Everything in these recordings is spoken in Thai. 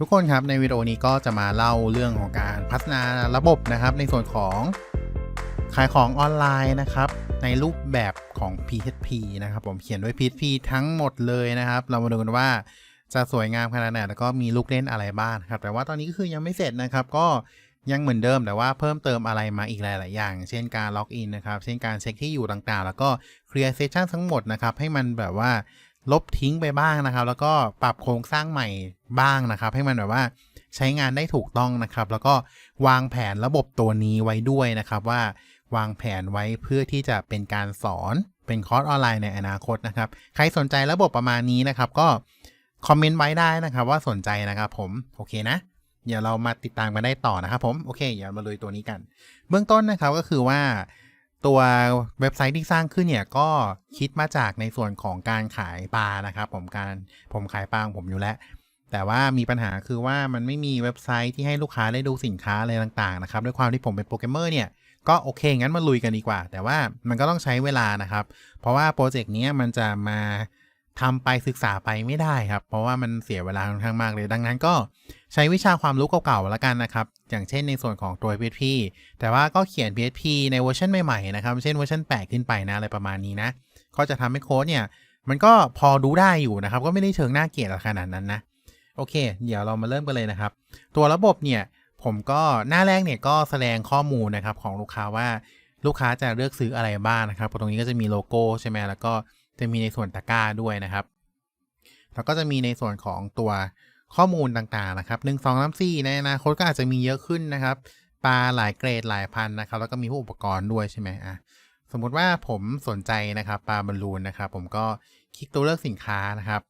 ทุกคนครับในวิดีโอนี้ก็จะมาเล่าเรื่องของการพัฒนาระบบนะครับ ในส่วนของขายของออนไลน์นะครับ ในรูปแบบของ PHP นะครับ ผมเขียนด้วย PHP ทั้งหมดเลยนะครับ เรามาดูกันว่าจะสวยงามขนาดไหนแล้วก็มีลูกเล่นอะไรบ้างครับ แต่ว่าตอนนี้ก็คือยังไม่เสร็จนะครับ ก็ยังเหมือนเดิมแต่ว่าเพิ่มเติมอะไรมาอีกหลาย ๆ อย่าง เช่นการล็อกอินนะครับ เช่นการเช็คที่อยู่ต่าง ๆ แล้วก็เคลียร์เซสชันทั้งหมดนะครับ ให้มันแบบว่า ลบทิ้งไปบ้างนะครับ แล้วก็ปรับโครงสร้างใหม่บ้างนะครับ ให้มันแบบว่าใช้งานได้ถูกต้องนะครับ แล้วก็วางแผนระบบตัวนี้ไว้ด้วยนะครับ ว่าวางแผนไว้เพื่อที่จะเป็นการสอนเป็นคอร์สออนไลน์ในอนาคตนะครับ ใครสนใจระบบประมาณนี้นะครับ ก็คอมเมนต์ไว้ได้นะครับ ว่าสนใจนะครับผมโอเคนะเดี๋ยวเรามาติดตามกันได้ต่อนะครับผมโอเคเดี๋ยวมาลุยตัวนี้กัน เบื้องต้นนะครับก็คือว่า ตัวเว็บไซต์ที่สร้างขึ้นเนี่ย ก็คิดมาจากในส่วนของการขายปลานะครับผมการผมขายปลาของผมอยู่แล้ว แต่ว่ามีปัญหาคือว่ามันไม่มีเว็บไซต์ที่ให้ลูกค้าได้ดูสินค้าอะไรต่างๆนะครับด้วยความที่ผมเป็นโปรแกรมเมอร์เนี่ยก็โอเคงั้นมาลุยกันดีกว่า แต่ว่ามันก็ต้องใช้เวลานะครับ เพราะว่าโปรเจกต์นี้มันจะมา ทำไปศึกษาไปไม่ได้ครับ เพราะว่ามันเสียเวลาค่อนข้างมากเลย ดังนั้นก็ใช้วิชาความรู้เก่าๆแล้วกันนะครับ อย่างเช่นในส่วนของตัว PHP แต่ว่าก็เขียน PHP ในเวอร์ชันใหม่ๆนะครับ เช่นเวอร์ชัน8ขึ้นไปนะอะไรประมาณนี้นะ ก็จะทำให้โค้ดเนี่ย มันก็พอดูได้อยู่นะครับ ก็ไม่ได้เชิงน่าเกลียดขนาดนั้นนะ โอเค เดี๋ยวเรามาเริ่มกันเลยนะครับ ตัวระบบเนี่ย ผมก็หน้าแรกเนี่ยก็แสดงข้อมูลนะครับของลูกค้าว่าลูกค้าจะเลือกซื้ออะไรบ้างนะครับ ตรงนี้ก็จะมีโลโก้ใช่ไหมแล้วก็ จะมีในส่วนตะกร้าด้วยนะครับ แล้วก็จะมีในส่วนของตัวข้อมูลต่างๆนะครับหนึ่งสองสามสี่ในอนาคตก็อาจจะมีเยอะขึ้นนะครับ ปลาหลายเกรดหลายพันนะครับ แล้วก็มีผู้อุปกรณ์ด้วยใช่ไหมอะสมมุติว่าผมสนใจนะครับปลาบอลลูนนะครับ ผมก็คลิกตัวเลือกสินค้านะครับ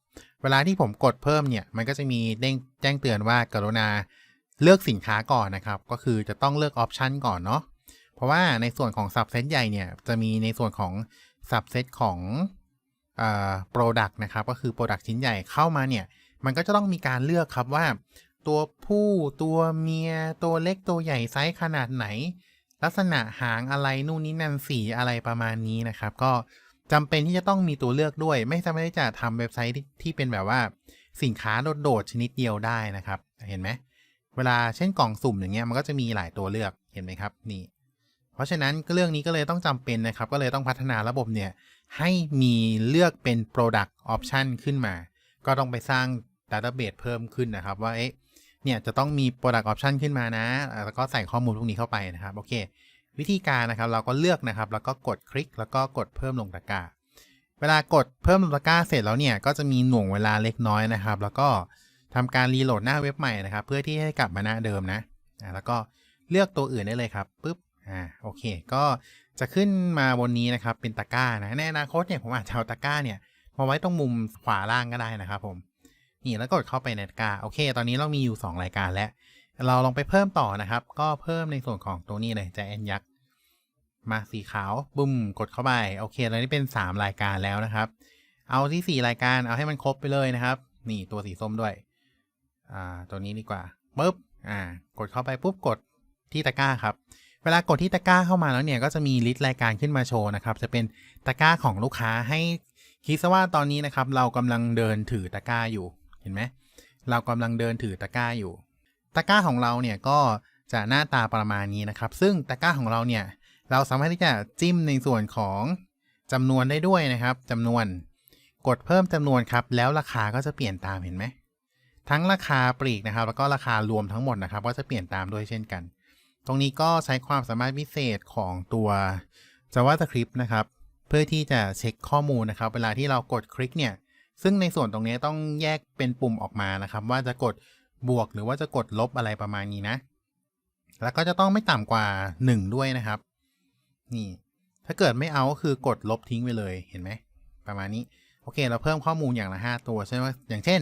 เวลาที่ผมกดเพิ่มเนี่ย มันก็จะมีเด้งแจ้งเตือนว่ากรุณาเลือกสินค้าก่อนนะครับ ก็คือจะต้องเลือกออปชันก่อนเนาะเพราะว่าในส่วนของสับเซตใหญ่เนี่ยจะมีในส่วนของสับเซตของ เอ่อ product นะครับก็คือ product ชิ้นใหญ่เข้ามาเนี่ย มันก็จะต้องมีการเลือกครับว่า ตัวผู้ตัวเมียตัวเล็กตัวใหญ่ไซส์ขนาดไหน ลักษณะหางอะไรนู่นนี่นั่นสีอะไรประมาณนี้นะครับ ก็จำเป็นที่จะต้องมีตัวเลือกด้วย ไม่สามารถที่จะทำเว็บไซต์ที่ที่เป็นแบบว่าสินค้าโดดๆชนิดเดียวได้นะครับ เห็นไหมเวลาเช่นกล่องสุ่มอย่างเงี้ยมันก็จะมีหลายตัวเลือกเห็นไหมครับนี่ เพราะฉะนั้นเรื่องนี้ก็เลยต้องจำเป็นนะครับ ก็เลยต้องพัฒนาระบบเนี่ย ให้มีเลือกเป็น product option ขึ้นมา ก็ต้องไปสร้าง database เพิ่มขึ้นนะครับ ว่าเอ๊ะเนี่ยจะต้องมี product option ขึ้นมานะ แล้วก็ใส่ข้อมูลพวกนี้เข้าไปนะครับ โอเค วิธีการนะครับเราก็เลือกนะครับ แล้วก็กดคลิก แล้วก็กดเพิ่มลงตะกร้าเวลากดเพิ่มลงตะกร้าเสร็จแล้วเนี่ยก็จะมีหน่วงเวลาเล็กน้อยนะครับ แล้วก็ทำการรีโหลดหน้าเว็บใหม่นะครับ เพื่อที่ให้กลับมาหน้าเดิมนะแล้วก็เลือกตัวอื่นได้เลยครับปุ๊บอ่าโอเค ก็ จะขึ้นมาบนนี้นะครับเป็นตะกร้านะในอนาคตเนี่ยผมอาจจะเอาตะกร้าเนี่ยมาไว้ตรงมุมขวาล่างก็ได้นะครับผมนี่แล้วกดเข้าไปในตะกร้าโอเค ตอนนี้เรามีอยู่ 2 รายการแล้ว เราลองไปเพิ่มต่อนะครับ ก็เพิ่มในส่วนของตัวนี้เลยใจแอนยักษ์มาสีขาวบุ้มกดเข้าไปโอเคตอนนี้เป็น 3 รายการแล้วนะครับ เอาที่ 4 รายการเอาให้มันครบไปเลยนะครับ นี่ตัวสีส้มด้วยอ่าตัวนี้ดีกว่าปุ๊บอ่ากดเข้าไปปุ๊บกดที่ตะกร้าครับ วลากดที่ตะกร้าเข้ามาแล้วเนี่ยก็จะมีลิสต์รายการขึ้นมาโชว์นะครับ จะเป็นตะกร้าของลูกค้าให้คิดซะว่าตอนนี้นะครับ เรากำลังเดินถือตะกร้าอยู่เห็นไหมเรากำลังเดินถือตะกร้าอยู่ ตะกร้าของเราเนี่ยก็จะหน้าตาประมาณนี้นะครับ ซึ่งตะกร้าของเราเนี่ยเราสามารถที่จะจิ้มในส่วนของจำนวนได้ด้วยนะครับจำนวนกดเพิ่มจำนวนครับ แล้วราคาก็จะเปลี่ยนตามเห็นไหมทั้งราคาปลีกนะครับ แล้วก็ราคารวมทั้งหมดนะครับ ก็จะเปลี่ยนตามด้วยเช่นกัน ตรงนี้ก็ใช้ความสามารถพิเศษของตัว JavaScript นะครับ เพื่อที่จะเช็คข้อมูลนะครับ เวลาที่เรากดคลิกเนี่ย ซึ่งในส่วนตรงนี้ต้องแยกเป็นปุ่มออกมานะครับ ว่าจะกดบวกหรือว่าจะกดลบอะไรประมาณนี้นะ แล้วก็จะต้องไม่ต่ำกว่า 1 ด้วยนะครับ นี่ ถ้าเกิดไม่เอาก็คือกดลบทิ้งไปเลย เห็นไหม ประมาณนี้ โอเค เราเพิ่มข้อมูลอย่างละ 5 ตัวใช่ไหมอย่างเช่น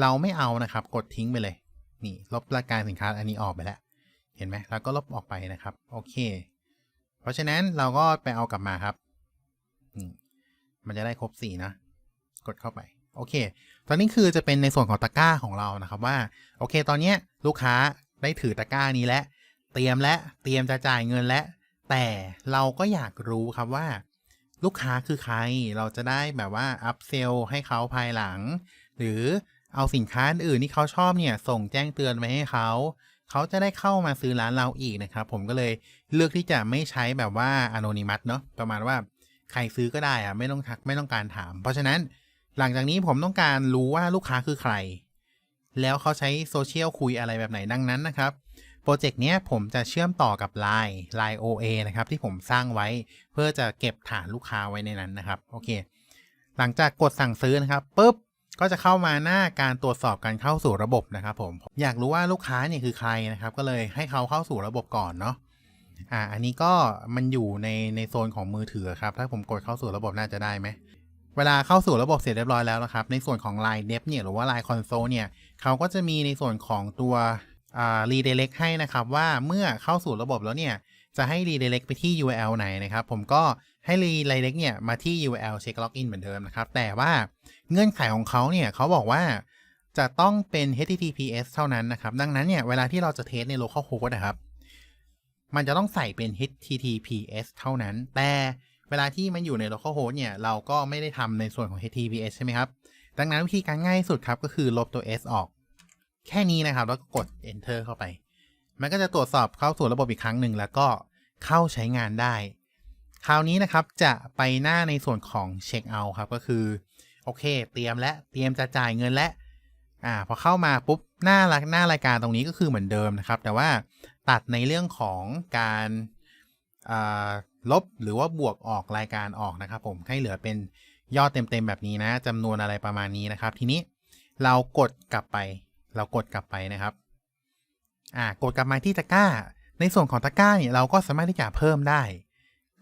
เราไม่เอานะครับ กดทิ้งไปเลย นี่ ลบรายการสินค้าอันนี้ออกไปแล้ว เห็นไหมแล้วก็ลบออกไปนะครับ โอเค เพราะฉะนั้นเราก็ไปเอากลับมาครับ มันจะได้ครบสี่นะ กดเข้าไป โอเค ตอนนี้คือจะเป็นในส่วนของตะกร้าของเรานะครับว่า โอเค ตอนนี้ลูกค้าได้ถือตะกร้านี้แล้ว เตรียมและ เตรียมจะจ่ายเงินแล้วแต่เราก็อยากรู้ครับว่า ลูกค้าคือใคร เราจะได้แบบว่าอัพเซลให้เขาภายหลัง หรือเอาสินค้าอื่นที่เขาชอบเนี่ย ส่งแจ้งเตือนไปให้เขา เขาจะได้เข้ามาซื้อร้านเราอีกนะครับ ผมก็เลยเลือกที่จะไม่ใช้แบบว่าอน y นิมัสเนาะประมาณว่าใครซื้อก็ได้อะไม่ต้องทักไม่ต้องการถาม เพราะฉะนั้นหลังจากนี้ผมต้องการรู้ว่าลูกค้าคือใคร แล้วเขาใช้โซเชียลคุยอะไรแบบไหนดังนั้นนะครับโปรเจกต์นี้ผมจะเชื่อมต่อกับ Line Line OA นะครับที่ผมสร้างไว้เพื่อจะเก็บฐานลูกค้าไว้ในนั้นนะครับโอเคหลังจากกดสั่งซื้อนะครับปุ๊บ ก็จะเข้ามาหน้าการตรวจสอบการเข้าสู่ระบบนะครับผมอยากรู้ว่าลูกค้าเนี่ยคือใครนะครับ ก็เลยให้เขาเข้าสู่ระบบก่อนเนาะอ่าอันนี้ก็มันอยู่ในในโซนของมือถือครับ ถ้าผมกดเข้าสู่ระบบน่าจะได้ไหมเวลาเข้าสู่ระบบเสร็จเรียบร้อยแล้วนะครับ ในส่วนของ Line d e v เนี่ยหรือว่า Line Console เนี่ยเขาก็จะมีในส่วนของตัวอ่า redirect ให้นะครับว่าเมื่อเข้าสู่ระบบแล้วเนี่ยจะให้ redirect ไปที่ URL ไหนนะครับ ผมก็ให้ redirect เนี่ยมาที่ URL เช็คล็อกอินเหมือนเดิมนะครับ แต่ว่า เงื่อนไขของเขาเนี่ยเขาบอกว่าจะต้องเป็น HTTPS เท่านั้นนะครับ ดังนั้นเนี่ย เวลาที่เราจะเทสใน localhost นะครับ มันจะต้องใส่เป็น HTTPS เท่านั้น แต่เวลาที่มันอยู่ใน localhost เนี่ย เราก็ไม่ได้ทำในส่วนของ HTTPS ใช่ไหมครับ ดังนั้นวิธีการง่ายสุดครับ ก็คือลบตัว S ออก แค่นี้นะครับ แล้วก็กด enter เข้าไป มันก็จะตรวจสอบเข้าสู่ระบบอีกครั้งหนึ่ง แล้วก็เข้าใช้งานได้ คราวนี้นะครับ จะไปหน้าในส่วนของเช็คเอาท์ครับ ก็คือ โอเค เตรียมและเตรียมจะจ่ายเงินและอ่าพอเข้ามาปุ๊บหน้าหน้ารายการตรงนี้ก็คือเหมือนเดิมนะครับ แต่ว่าตัดในเรื่องของการอ่าลบหรือว่าบวกออกรายการออกนะครับ ผมให้เหลือเป็นยอดเต็มๆแบบนี้นะจำนวนอะไรประมาณนี้นะครับ ทีนี้เรากดกลับไป เรากดกลับไปนะครับอ่ากดกลับมาที่ตะกร้า ในส่วนของตะกร้าเนี่ยเราก็สามารถที่จะเพิ่มได้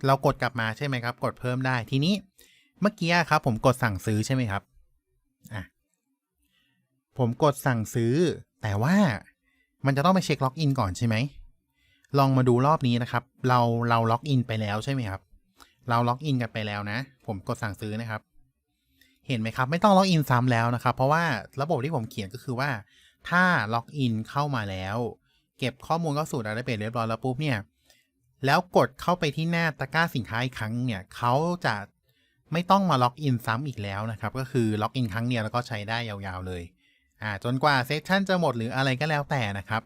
เรากดกลับมาใช่ไหมครับ กดเพิ่มได้ทีนี้ เมื่อกี้ครับ ผมกดสั่งซื้อใช่ไหมครับอะผมกดสั่งซื้อ แต่ว่ามันจะต้องไปเช็คล็อกอินก่อนใช่ไหมลองมาดูรอบนี้นะครับ เราเราล็อกอินไปแล้วใช่ไหมครับ เราล็อกอินกันไปแล้วนะ ผมกดสั่งซื้อนะครับ เห็นไหมครับ ไม่ต้องล็อกอินซ้ำแล้วนะครับ เพราะว่าระบบที่ผมเขียนก็คือว่า ถ้าล็อกอินเข้ามาแล้ว เก็บข้อมูลเข้าสู่ดัตเตอร์เบสเรียบร้อยแล้วปุ๊บเนี่ย แล้วกดเข้าไปที่หน้าตะกร้าสินค้าอีกครั้งเนี่ยเขาจะ ไม่ต้องมาล็อกอินซ้ำอีกแล้วนะครับ ก็คือล็อกอินครั้งเดียวแล้วก็ใช้ได้ยาวๆเลยอ่าจนกว่าเซสชันจะหมดหรืออะไรก็แล้วแต่นะครับ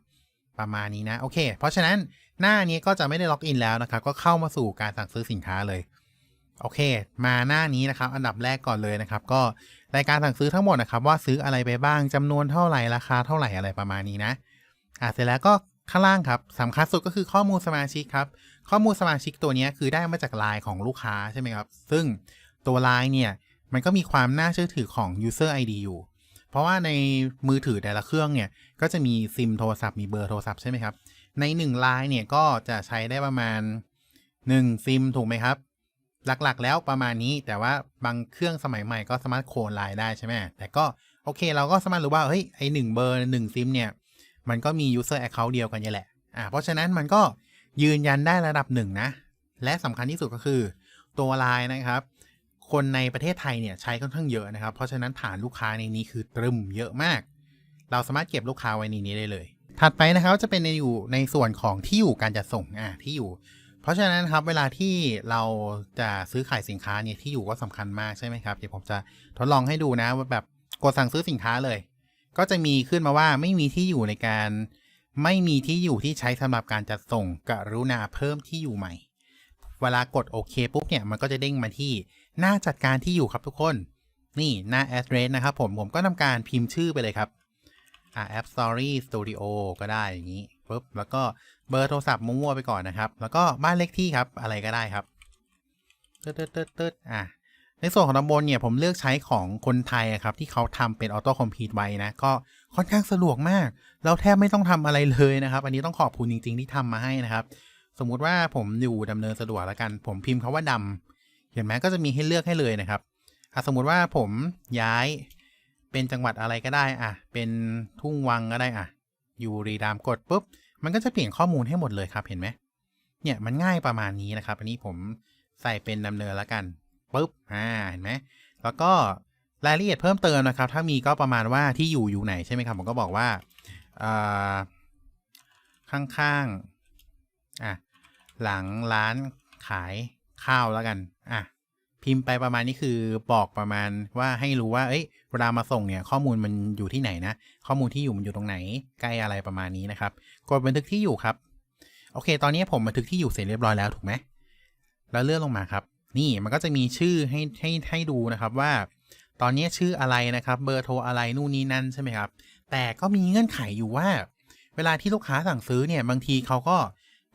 ประมาณนี้นะโอเค เพราะฉะนั้นหน้านี้ก็จะไม่ได้ล็อกอินแล้วนะครับ ก็เข้ามาสู่การสั่งซื้อสินค้าเลยโอเค มาหน้านี้นะครับ อันดับแรกก่อนเลยนะครับ ก็รายการสั่งซื้อทั้งหมดนะครับ ว่าซื้ออะไรไปบ้างจำนวนเท่าไหร่ราคาเท่าไหร่อะไรประมาณนี้นะอ่าเสร็จแล้วก็ข้างล่างครับสำคัญสุดก็คือข้อมูลสมาชิกครับ ข้อมูลสมาชิกตัวนี้คือได้มาจากไลน์ของลูกค้าใช่ไหมครับ ซึ่ง ตัวไลน์เนี่ย มันก็มีความน่าเชื่อถือของ user ID อยู่ เพราะว่าในมือถือแต่ละเครื่องเนี่ย ก็จะมีซิมโทรศัพท์มีเบอร์โทรศัพท์ใช่ไหมครับ ใน1ไลน์เนี่ยก็จะใช้ได้ประมาณ 1 ซิมถูกไหมครับ หลักๆ แล้วประมาณนี้แต่ว่าบางเครื่องสมัยใหม่ก็สามารถโคลนไลน์ได้ใช่ไหมแต่ก็โอเค เราก็สามารถรู้ว่าเฮ้ยไอหนึ่งเบอร์หนึ่งซิมเนี่ย มันก็มี user account เดียวกันนี่แหละอ่าเพราะฉะนั้นมันก็ยืนยันได้ระดับหนึ่งนะ และสำคัญที่สุดก็คือตัวไลน์นะครับ คนในประเทศไทยเนี่ยใช้ค่อนข้างเยอะนะครับ เพราะฉะนั้นฐานลูกค้าในนี้คือตรึมเยอะมาก เราสามารถเก็บลูกค้าไว้ในนี้ได้เลย ถัดไปนะครับจะเป็นในอยู่ในส่วนของที่อยู่การจัดส่งอ่าที่อยู่ เพราะฉะนั้นครับเวลาที่เราจะซื้อขายสินค้าเนี่ยที่อยู่ก็สำคัญมากใช่ไหมครับเดี๋ยวผมจะทดลองให้ดูนะว่าแบบกดสั่งซื้อสินค้าเลย ก็จะมีขึ้นมาว่าไม่มีที่อยู่ในการไม่มีที่อยู่ที่ใช้สำหรับการจัดส่งกรุณาเพิ่มที่อยู่ใหม่ เวลากดโอเคปุ๊บเนี่ยมันก็จะเด้งมาที่ หน้าจัดการที่อยู่ครับทุกคน นี่หน้า address นะครับผม ผมก็ทำการพิมพ์ชื่อไปเลยครับอ่า app story studio ก็ได้อย่างนี้ปุ๊บแล้วก็เบอร์โทรศัพท์มั่วๆไปก่อนนะครับ แล้วก็บ้านเลขที่ครับอะไรก็ได้ครับตึ๊ดตึ๊ดตึ๊ดตึ๊ดอะในส่วนของตำบลเนี่ยผมเลือกใช้ของคนไทยอะครับ ที่เขาทำเป็นออโต้คอมพิวต์ไว้นะ ก็ค่อนข้างสะดวกมาก เราแทบไม่ต้องทำอะไรเลยนะครับ อันนี้ต้องขอบคุณจริง ๆ ที่ทำมาให้นะครับ สมมุติว่าผมอยู่ดำเนินสะดวกแล้วกัน ผมพิมพ์คาว่าดำเห็นไหมก็จะมีให้เลือกให้เลยนะครับสมมุติว่าผมย้ายเป็นจังหวัดอะไรก็ได้อะ เป็นทุ่งวังก็ได้อะ อยู่รีดามกดปุ๊บ มันก็จะเปลี่ยนข้อมูลให้หมดเลยครับเห็นไหมเนี่ยมันง่ายประมาณนี้นะครับ อันนี้ผมใส่เป็นดำเนินแล้วกันปุ๊บอ่าเห็นไหมแล้วก็รายละเอียดเพิ่มเติมนะครับ ถ้ามีก็ประมาณว่าที่อยู่อยู่ไหนใช่ไหมครับ ผมก็บอกว่าข้างๆอะหลังร้านขายข้าวแล้วกัน อะพิพิมพ์ไปประมาณนี้คือบอกประมาณว่าให้รู้ว่า เอ้ยเวลามาส่งเนี่ย ข้อมูลมันอยู่ที่ไหนนะ ข้อมูลที่อยู่มันอยู่ตรงไหน ใกล้อะไรประมาณนี้นะครับ กดบันทึกที่อยู่ครับ โอเค ตอนนี้ผมบันทึกที่อยู่เสร็จเรียบร้อยแล้วถูกไหมแล้วเลื่อนลงมาครับ นี่มันก็จะมีชื่อให้ให้ให้ดูนะครับว่า ตอนนี้ชื่ออะไรนะครับ เบอร์โทรอะไรนู่นนี่นั่นใช่ไหมครับ แต่ก็มีเงื่อนไขอยู่ว่า เวลาที่ลูกค้าสั่งซื้อเนี่ยบางทีเขาก็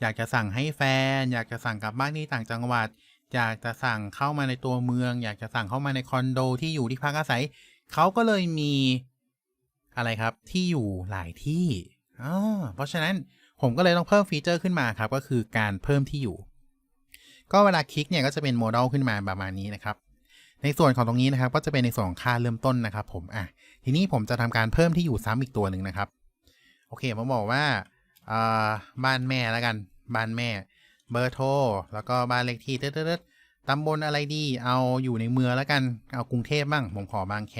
อยากจะสั่งให้แฟน อยากจะสั่งกลับบ้านที่ต่างจังหวัด อยากจะสั่งเข้ามาในตัวเมือง อยากจะสั่งเข้ามาในคอนโดที่อยู่ที่พักอาศัย เขาก็เลยมีอะไรครับที่อยู่หลายที่อ๋อเพราะฉะนั้นผมก็เลยต้องเพิ่มฟีเจอร์ขึ้นมาครับ ก็คือการเพิ่มที่อยู่ ก็เวลาคลิกเนี่ยก็จะเป็นโมเดลขึ้นมาประมาณนี้นะครับ ในส่วนของตรงนี้นะครับ ก็จะเป็นในส่วนของค่าเริ่มต้นนะครับ ผมอะทีนี้ผมจะทำการเพิ่มที่อยู่ซ้ำอีกตัวหนึ่งนะครับ โอเคผมบอกว่าบ้านแม่แล้วกัน บ้านแม่ เบอร์โทร แล้วก็บ้านเลขที่เต๊ดๆตำบลอะไรดี เอาอยู่ในเมืองแล้วกัน เอากรุงเทพบ้าง ผมขอบางแค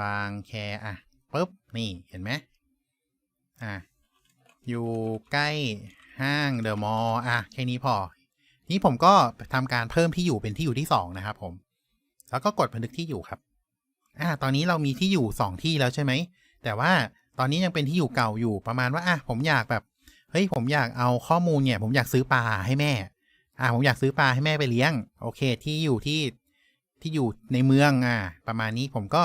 บางแคอะปุ๊บ นี่เห็นไหมอะ อยู่ใกล้ห้างเดอะมอลล์อะ แค่นี้พอ นี้ผมก็ทำการเพิ่มที่อยู่เป็นที่อยู่ที่สองนะครับผม แล้วก็กดบันทึกที่อยู่ครับ อ่าตอนนี้เรามีที่อยู่สองที่แล้วใช่ไหม แต่ว่าตอนนี้ยังเป็นที่อยู่เก่าอยู่ประมาณว่า อะ ผมอยากแบบ ฮ้ยผมอยากเอาข้อมูลเนี่ย ผมอยากซื้อปลาให้แม่ อ่าผมอยากซื้อปลาให้แม่ไปเลี้ยง โอเค ที่อยู่ที่ที่อยู่ในเมืองอ่าประมาณนี้ผมก็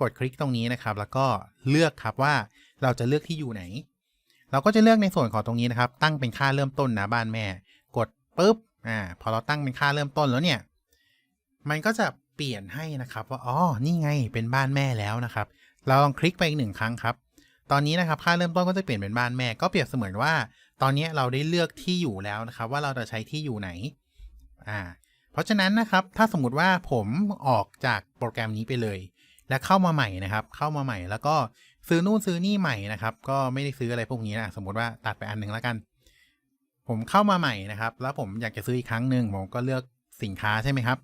กดคลิกตรงนี้นะครับ แล้วก็เลือกครับว่าเราจะเลือกที่อยู่ไหน เราก็จะเลือกในส่วนของตรงนี้นะครับ ตั้งเป็นค่าเริ่มต้นนะบ้านแม่ กดปุ๊บอ่าพอเราตั้งเป็นค่าเริ่มต้นแล้วเนี่ย มันก็จะเปลี่ยนให้นะครับว่าอ๋อนี่ไงเป็นบ้านแม่แล้วนะครับ เราลองคลิกไปอีกหนึ่งครั้งครับ ตอนนี้นะครับค่าเริ่มต้นก็จะเปลี่ยนเป็นบ้านแม่ก็เปรียบเสมือนว่า ตอนนี้เราได้เลือกที่อยู่แล้วนะครับ ว่าเราจะใช้ที่อยู่ไหนอ่าเพราะฉะนั้นนะครับถ้าสมมติว่าผมออกจากโปรแกรมนี้ไปเลย และเข้ามาใหม่นะครับ เข้ามาใหม่แล้วก็ซื้อนู่นซื้อนี่ใหม่นะครับ ก็ไม่ได้ซื้ออะไรพวกนี้นะสมมติว่าตัดไปอันหนึ่งแล้วกัน ผมเข้ามาใหม่นะครับ แล้วผมอยากจะซื้ออีกครั้งหนึ่งผมก็เลือกสินค้าใช่ไหมครับ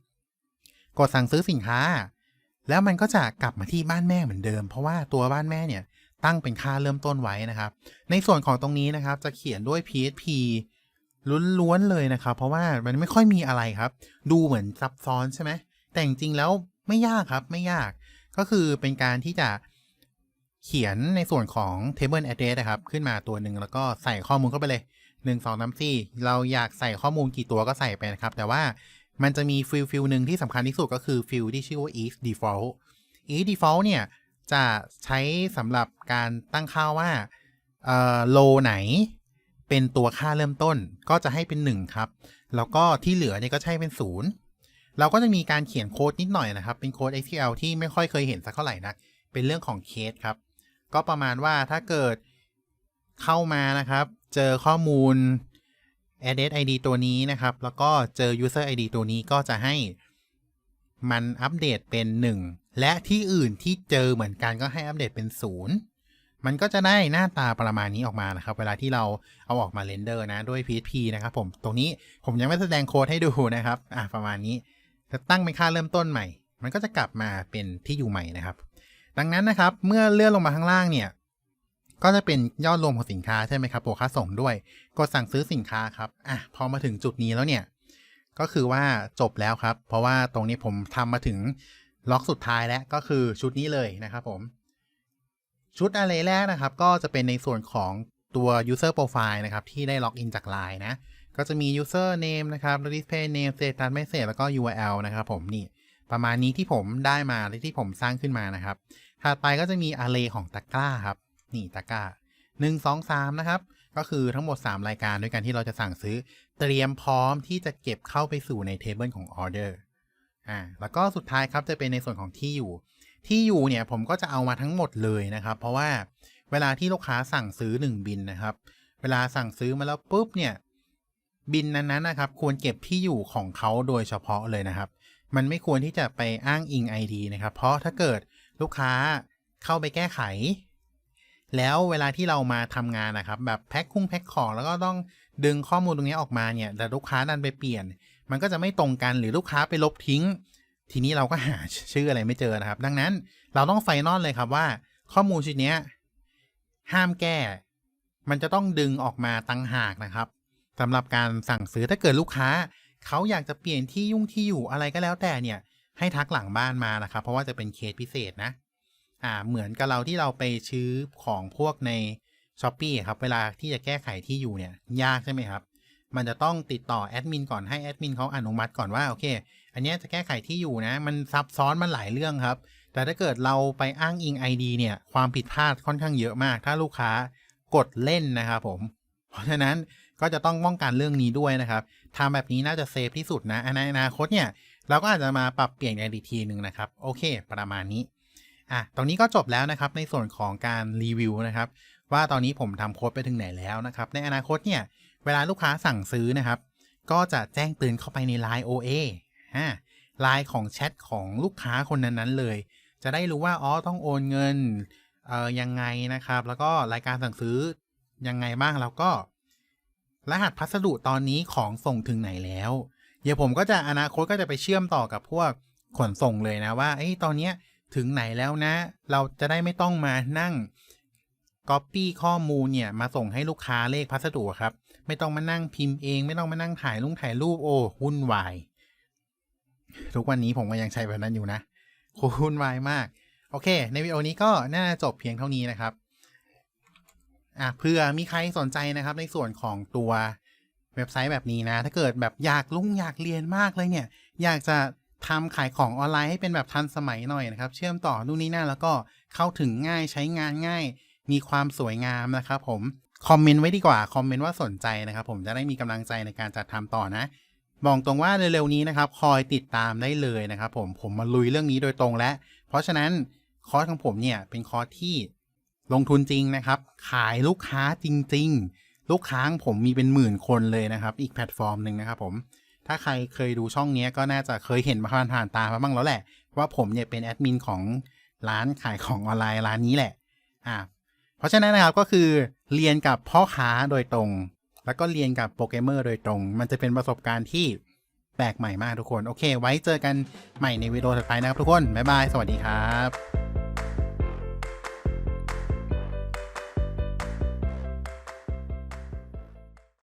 กดสั่งซื้อสินค้า แล้วมันก็จะกลับมาที่บ้านแม่เหมือนเดิม เพราะว่าตัวบ้านแม่เนี่ย ตั้งเป็นค่าเริ่มต้นไว้นะครับ ในส่วนของตรงนี้นะครับ จะเขียนด้วย PHP ล้วนๆเลยนะครับ เพราะว่ามันไม่ค่อยมีอะไรครับ ดูเหมือนซับซ้อนใช่ไหมแต่จริงๆแล้วไม่ยากครับไม่ยาก ก็คือเป็นการที่จะเขียนในส่วนของ table address นะครับ ขึ้นมาตัวหนึ่งแล้วก็ใส่ข้อมูลเข้าไปเลย 1 2 3 4 เราอยากใส่ข้อมูลกี่ตัวก็ใส่ไปนะครับ แต่ว่ามันจะมีฟิลฟิลหนึ่งที่สำคัญที่สุดก็คือฟิลที่ชื่อว่า if default if default เนี่ย จะใช้สำหรับการตั้งค่าว่าโลไหนเป็นตัวค่าเริ่มต้นก็จะให้เป็น 1 ครับ แล้วก็ที่เหลือเนี่ยก็ใช้เป็น 0 เราก็จะมีการเขียนโค้ดนิดหน่อยนะครับ เป็นโค้ด SQL ที่ไม่ค่อยเคยเห็นสักเท่าไหร่นักเป็นเรื่องของเคสครับ ก็ประมาณว่าถ้าเกิดเข้ามานะครับ เจอข้อมูล address ID ตัวนี้นะครับ แล้วก็เจอ user ID ตัวนี้ก็จะให้มันอัปเดตเป็น 1 และที่อื่นที่เจอเหมือนกันก็ให้อัปเดตเป็น0มันก็จะได้หน้าตาประมาณนี้ออกมานะครับ เวลาที่เราเอาออกมาเรนเดอร์นะด้วย PHP นะครับผม ตรงนี้ผมยังไม่แสดงโค้ดให้ดูนะครับ อะประมาณนี้จะตั้งเป็นค่าเริ่มต้นใหม่ มันก็จะกลับมาเป็นที่อยู่ใหม่นะครับ ดังนั้นนะครับ เมื่อเลื่อนลงมาข้างล่างเนี่ย ก็จะเป็นยอดรวมของสินค้าใช่ไหมครับบวกค่าส่งด้วย กดสั่งซื้อสินค้าครับ อะพอมาถึงจุดนี้แล้วเนี่ย ก็คือว่าจบแล้วครับ เพราะว่าตรงนี้ผมทำมาถึง ล็อกสุดท้ายแล้วก็คือชุดนี้เลยนะครับผม ชุดอะไรแรกนะครับ ก็จะเป็นในส่วนของตัว user profile นะครับ ที่ได้ล็อกอินจาก Line นะ ก็จะมี user name นะครับ display name status message แล้วก็ URL นะครับผมนี่ประมาณนี้ที่ผมได้มาและที่ผมสร้างขึ้นมานะครับ ถัดไปก็จะมี array ของตะกร้าครับ นี่ตะกร้าหนึ่งสองสามนะครับ ก็คือทั้งหมด 3 รายการด้วยกันที่เราจะสั่งซื้อ เตรียมพร้อมที่จะเก็บเข้าไปสู่ในเทเบิลของออเดอร์ อ่าแล้วก็สุดท้ายครับจะเป็นในส่วนของที่อยู่ ที่อยู่เนี่ยผมก็จะเอามาทั้งหมดเลยนะครับ เพราะว่าเวลาที่ลูกค้าสั่งซื้อ 1 บินนะครับ เวลาสั่งซื้อมาแล้วปุ๊บเนี่ยบินนั้นๆนะครับ ควรเก็บที่อยู่ของเขาโดยเฉพาะเลยนะครับ มันไม่ควรที่จะไปอ้างอิง ID นะครับ เพราะถ้าเกิดลูกค้าเข้าไปแก้ไข แล้วเวลาที่เรามาทำงานนะครับ แบบแพ็คคุ้งแพ็คของแล้วก็ต้องดึงข้อมูลตรงนี้ออกมาเนี่ย แต่ลูกค้าดันไปเปลี่ยน มันก็จะไม่ตรงกันหรือลูกค้าไปลบทิ้ง ทีนี้เราก็หาชื่ออะไรไม่เจอนะครับ ดังนั้นเราต้องไฟนอลเลยครับว่าข้อมูลชุดนี้ห้ามแก้ มันจะต้องดึงออกมาตั้งหากนะครับสำหรับการสั่งซื้อถ้าเกิดลูกค้า เขาอยากจะเปลี่ยนที่ยุ่งที่อยู่อะไรก็แล้วแต่เนี่ย ให้ทักหลังบ้านมานะครับ เพราะว่าจะเป็นเคสพิเศษนะ อ่าเหมือนกับเราที่เราไปซื้อของพวกใน s h อ p e e ครับ เวลาที่จะแก้ไขที่อยู่เนี่ย ยากใช่ไหมครับ มันจะต้องติดต่อแอดมินก่อนให้แอดมินเขาอนุมัติก่อนว่าโอเค อันนี้จะแก้ไขที่อยู่นะ มันซับซ้อนมันหลายเรื่องครับ แต่ถ้าเกิดเราไปอ้างอิง ID เนี่ย ความผิดพลาดค่อนข้างเยอะมาก ถ้าลูกค้ากดเล่นนะครับผม เพราะฉะนั้นก็จะต้องป้องกันเรื่องนี้ด้วยนะครับทำแบบนี้น่าจะเซฟที่สุดนะในอนาคตเนี่ยเราก็อาจจะมาปรับเปลี่ยนกันอีกทีหนึ่งนะครับ โอเค ประมาณนี้อะตรงนี้ก็จบแล้วนะครับในส่วนของการรีวิวนะครับ ว่าตอนนี้ผมทำโค้ดไปถึงไหนแล้วนะครับ ในอนาคตเนี่ย เวลาลูกค้าสั่งซื้อนะครับ ก็จะแจ้งเตือนเข้าไปใน Line OA ฮะไลน์ของแชทของลูกค้าคนนั้นๆเลย จะได้รู้ว่าอ๋อต้องโอนเงินเอ่อยังไงนะครับ แล้วก็รายการสั่งซื้อยังไงบ้างแล้วก็รหัสพัสดุตอนนี้ของส่งถึงไหนแล้ว เดี๋ยวผมก็จะอนาคตก็จะไปเชื่อมต่อกับพวกขนส่งเลยนะว่าเอ้ยตอนเนี้ยถึงไหนแล้วนะ เราจะได้ไม่ต้องมานั่ง Copy ข้อมูลเนี่ยมาส่งให้ลูกค้าเลขพัสดุครับ ไม่ต้องมานั่งพิมพ์เอง ไม่ต้องมานั่งถ่ายลุงถ่ายรูปโอ้วุ่นวาย ทุกวันนี้ผมก็ยังใช้แบบนั้นอยู่นะวุ่นวายมาก โอเค ในวิดีโอนี้ก็น่าจะจบเพียงเท่านี้นะครับอะเพื่อมีใครสนใจนะครับในส่วนของตัวเว็บไซต์แบบนี้นะ ถ้าเกิดแบบอยากลุ่งอยากเรียนมากเลยเนี่ย อยากจะทำขายของออนไลน์ให้เป็นแบบทันสมัยหน่อยนะครับ เชื่อมต่อนู่นนี่นั่นแล้วก็เข้าถึงง่ายใช้งานง่าย มีความสวยงามนะครับผม คอมเมนต์ไว้ดีกว่า คอมเมนต์ว่าสนใจนะครับ ผมจะได้มีกำลังใจในการจัดทำต่อนะบอกตรงว่าเร็วๆนี้นะครับ คอยติดตามได้เลยนะครับ ผมผมมาลุยเรื่องนี้โดยตรงแล้วเพราะฉะนั้นคอร์สของผมเนี่ยเป็นคอร์สที่ลงทุนจริงนะครับ ขายลูกค้าจริง ๆ ลูกค้างผมมีเป็นหมื่นคนเลยนะครับ อีกแพลตฟอร์มหนึ่งนะครับ ผมถ้าใครเคยดูช่องนี้ก็น่าจะเคยเห็นมาผ่านๆตามาบ้างแล้วแหละ ว่าผมเนี่ยเป็นแอดมินของร้านขายของออนไลน์ร้านนี้แหละ อ่า ราะฉะนั้นนะครับก็คือเรียนกับพ่อค้าโดยตรง แล้วก็เรียนกับโปรแกรมเมอร์โดยตรง มันจะเป็นประสบการณ์ที่แปลกใหม่มากทุกคน โอเค ไว้เจอกันใหม่ในวิดีโอถัดไปนะครับทุกคน บ๊ายบาย สวัสดีครับ